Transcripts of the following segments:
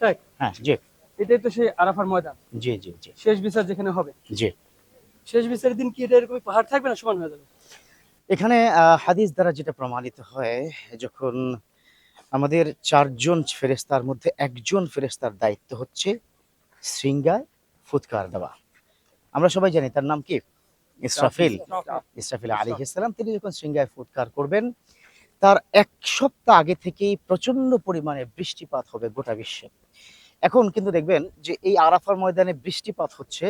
হ্যাঁ জি। এটাই তো সেই আরাফার ময়দান। জি জি জি। শেষ বিচার যেখানে হবে। জি। শেষ বিচারের দিন কি এটা এরকম পাহাড় থাকবে না সমান হয়ে যাবে? এখানে হাদিস দ্বারা যেটা প্রমাণিত হয় যখন আমাদের চারজন ফেরেস্তার মধ্যে একজন ফেরেস্তার দায়িত্ব হচ্ছে শৃঙ্গায় ফুৎকার দেওয়া। আমরা সবাই জানি তার নাম কি? ইসরাফিল। ইসরাফিল। আলী ইসলাম তিনি যখন শৃঙ্গায় ফুৎকার করবেন তার এক সপ্তাহ আগে থেকেই প্রচণ্ড পরিমাণে বৃষ্টিপাত হবে গোটা বিশ্বে। এখন কিন্তু দেখবেন যে এই আরাফার ময়দানে বৃষ্টিপাত হচ্ছে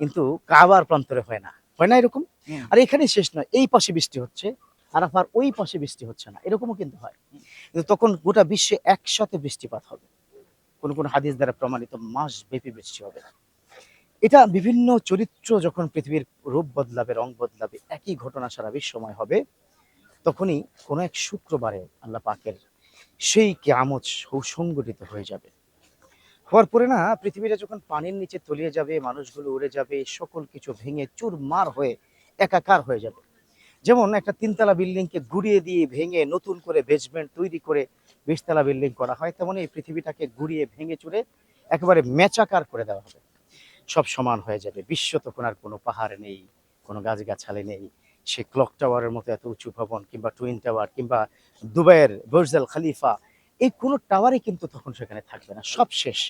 কিন্তু কাবার প্রান্তরে হয় না। হয় না এরকম? আর এখানে শেষ নয় এই পাশে বৃষ্টি হচ্ছে আরাফার ওই পাশে বৃষ্টি হচ্ছে না এরকমও কিন্তু হয়। কিন্তু তখন গোটা বিশ্বে একসাথে বৃষ্টিপাত হবে। কোন কোন হাদিস দ্বারা প্রমাণিত মাস ব্যাপী বৃষ্টি হবে এটা বিভিন্ন চরিত্র যখন পৃথিবীর রূপ বদলাবে রং বদলাবে একই ঘটনা সারা বিশ্বময় হবে। তখনই কোনো এক শুক্রবারে আল্লাহ পাকের সেই কেয়ামত সুসংগঠিত হয়ে যাবে। হওয়ার পরে না, পৃথিবীটা যখন পানির নিচে তলিয়ে যাবে, মানুষগুলো উড়ে যাবে, সকল কিছু ভেঙে চুরমার হয়ে একাকার হয়ে যাবে। যেমন একটা তিনতলা বিল্ডিংকে গুড়িয়ে দিয়ে ভেঙে নতুন করে বেসমেন্ট তৈরি করে বিশতলা বিল্ডিং করা হয়, তেমন এই পৃথিবীটাকে গুড়িয়ে ভেঙে চুরে একেবারে মেচাকার করে দেওয়া হবে। সব সমান হয়ে যাবে বিশ্ব তখন আর কোনো পাহাড় নেই, কোনো গাছগাছালি নেই সে ক্লক টাওয়ারের মতো এত উঁচু ভবন কিংবা টুইন টাওয়ার কিংবা দুবাইয়ের বুর্জাল খালিফা এই কোনো টাওয়ারই কিন্তু তখন সেখানে থাকবে না। সব শেষ।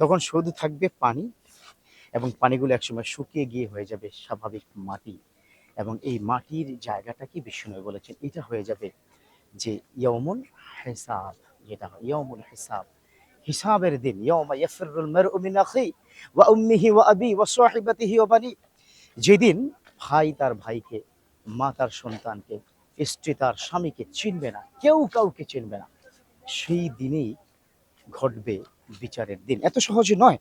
তখন শুধু থাকবে পানি এবং পানিগুলো একসময় শুকিয়ে গিয়ে হয়ে যাবে স্বাভাবিক মাটি এবং এই মাটির জায়গাটা কি বিষ্ণু বলেছেন? এটা হয়ে যাবে যে ইয়মুল হিসাব। যেটা হয় ইয়মুল হিসাব। হিসাবের দিন ইয়মা ইয়াফিরুল মারউ মিন আখি ওয়া উম্মিহি ওয়া আবি ওয়া সাহিবাতিহি ওয়া বানি। যেদিন ভাই তার ভাইকে মা তার সন্তানকে স্ত্রী তার স্বামীকে চিনবে না কেউ কাউকে চিনবে না। সেই দিনেই ঘটবে বিচারের দিন। এত সহজে নয়।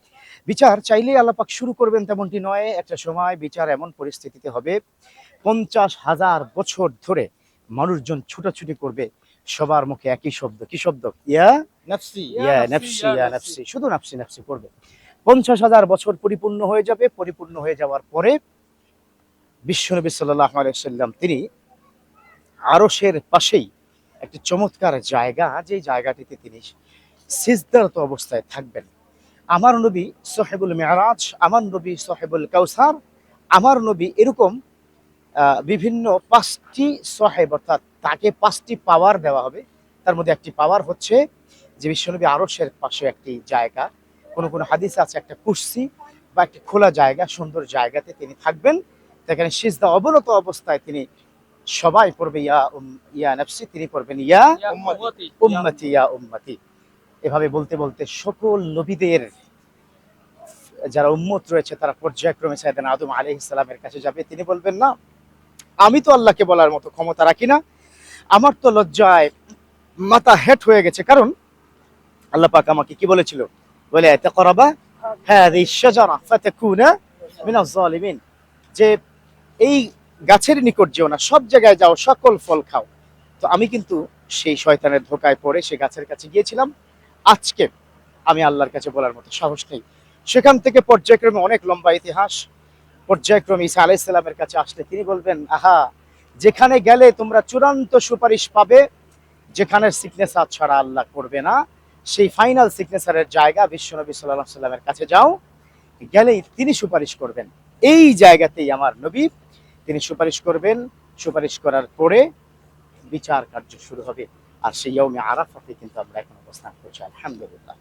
বিচার চাইলেই আল্লাপাক শুরু করবেন তেমনটি নয়। একটা সময় বিচার এমন পরিস্থিতিতে হবে পঞ্চাশ হাজার বছর ধরে মানুষজন ছুটাছুটি করবে সবার মুখে একই শব্দ। কি শব্দ? ইয়া? নাফসি। ইয়া নাফসি ইয়া নাফসি। শুধু নাফসি নাফসি করবে। পঞ্চাশ হাজার বছর পরিপূর্ণ হয়ে যাবে। পরিপূর্ণ হয়ে যাওয়ার পরে বিশ্বনবী সাল্লাহ আলাইসাল্লাম তিনি আরসের পাশেই একটি চমৎকার জায়গা, যে জায়গাটিতে তিনি সিজদারত অবস্থায় থাকবেন। আমার নবী সোহেবুল মেয়ারাজ আমার নবী সোহেবুল কাউসার, আমার নবী এরকম বিভিন্ন পাঁচটি সোহেব, অর্থাৎ তাকে পাঁচটি পাওয়ার দেওয়া হবে। তার মধ্যে একটি পাওয়ার হচ্ছে যে বিশ্বনবী আরশের পাশে একটি জায়গা। কোনো কোনো হাদিস আছে একটা কুর্সি বা একটি খোলা জায়গা, সুন্দর জায়গাতে তিনি থাকবেন। সেখানে সিজদা অবনত অবস্থায় তিনি সবাই পড়বে ইয়া ইয়া নফসি তিনি পড়বেন ইয়া উম্মতি। ইয়া উম্মতি এভাবে বলতে বলতে সকল নবীদের যারা উম্মত রয়েছে তারা পর্যায়ক্রমে সাইদান আদম আলাইহিস সালামের কাছে যাবে। তিনি বলবেন না আমি তো আল্লাহকে বলার মতো ক্ষমতা রাখি না। আমার তো লজ্জায় মাথা হেট হয়ে গেছে। কারণ আল্লাহ পাক আমাকে কি বলেছিল? বলে ফাতাকুনা মিনাজ জালিমিন যে এই গাছের নিকট যেও না, সব জায়গায় যাও, সকল ফল খাও। তো আমি কিন্তু সেই শয়তানের ধোকায় পড়ে সে গাছের কাছে গিয়েছিলাম। আজকে আমি আল্লাহর কাছে বলার মতো সাহস নেই। সেখান থেকে পর্যায়ক্রমে অনেক লম্বা ইতিহাস। পর্যায়ক্রমে ঈসা আলাইসাল্লামের কাছে আসলে তিনি বলবেন, আহা, যেখানে গেলে তোমরা চূড়ান্ত সুপারিশ পাবে যেখানে সিগনেচার ছাড়া আল্লাহ করবে না, সেই ফাইনাল সিগনেচারের জায়গা বিশ্বনবী সাল্লাহ সাল্লামের কাছে যাও, গেলেই তিনি সুপারিশ করবেন। এই জায়গাতেই আমার নবী তিনি সুপারিশ করবেন, সুপারিশ করার পরে বিচার কার্য শুরু হবে। আর সেই আরাফাতে কিন্তু আমরা এখন অবস্থান করছি, আলহামদুলিল্লাহ।